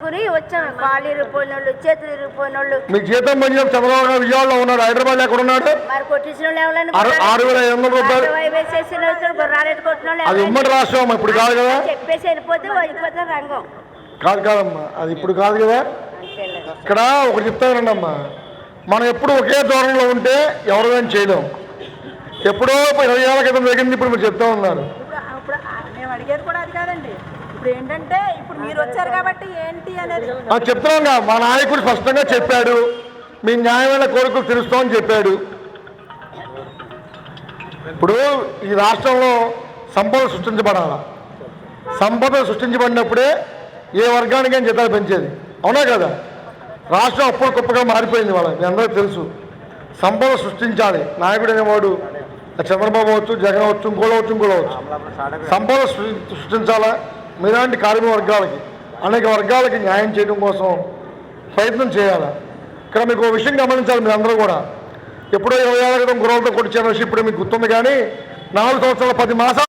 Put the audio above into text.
గురి వచ్చాం కాళ్ళు ఇరిగిపోయిన వాళ్ళు చేతులు ఇరిగిపోయిన వాళ్ళు మీకు జీతం పని చంద్రబాబు విజయవాడలో ఉన్నాడు. హైదరాబాద్ ఎక్కడ ఉన్నాడు? మరి కొట్టించిన వాళ్ళు ఆరు ఆరు వేల ఐదు వందల రూపాయలు కొట్టిన వాళ్ళు అది ఉమ్మడి రాష్ట్రం ఇప్పుడు కాదు కదా? చెప్పేసి వెళ్ళిపోతే వెళ్ళిపోతే రంగం. కాదు కాదమ్మా. అది ఇప్పుడు కాదు కదా. ఇక్కడ ఒకటి చెప్తానండి అమ్మా మనం ఎప్పుడు ఒకే ధోరణిలో ఉంటే ఎవరు కానీ చేయలేం. ఎప్పుడో ఇరవై ఏళ్ళ క్రితం జరిగింది ఇప్పుడు మీరు చెప్తా ఉన్నారు. అడిగేది కూడా అది కాదండి. ఇప్పుడు ఏంటంటే ఇప్పుడు మీరు వచ్చారు కాబట్టి ఏంటి అనేది చెప్తున్నాగా మా నాయకుడు స్పష్టంగా చెప్పాడు. మీ న్యాయమైన కోరికలు తెలుస్తామని చెప్పాడు. ఇప్పుడు ఈ రాష్ట్రంలో సంపద సృష్టించబడాల? సంపద సృష్టించబడినప్పుడే ఏ వర్గానికైనా జీతాలు పెంచేది. అవునా కదా? రాష్ట్రం అప్పుడు గొప్పగా మారిపోయింది వాళ్ళ మీ అందరికీ తెలుసు. సంపద సృష్టించాలి. నాయకుడు అనేవాడు చంద్రబాబు అవచ్చు జగన్ అవచ్చు ఇంకోళ్ళు అవచ్చు ఇంకోళ్ళు అవచ్చు సంపద సృష్టించాలా? మీలాంటి కార్మిక వర్గాలకి అనేక వర్గాలకి న్యాయం చేయడం కోసం ప్రయత్నం చేయాలి. ఇక్కడ మీకు ఒక విషయం గమనించాలి మీరు అందరూ కూడా. ఎప్పుడో ఇరవై ఏళ్ళ క్రితం గురవలతో కొట్టించిన విషయం ఇప్పుడు మీకు గుర్తుంది కానీ నాలుగు సంవత్సరాల పది మాసాలు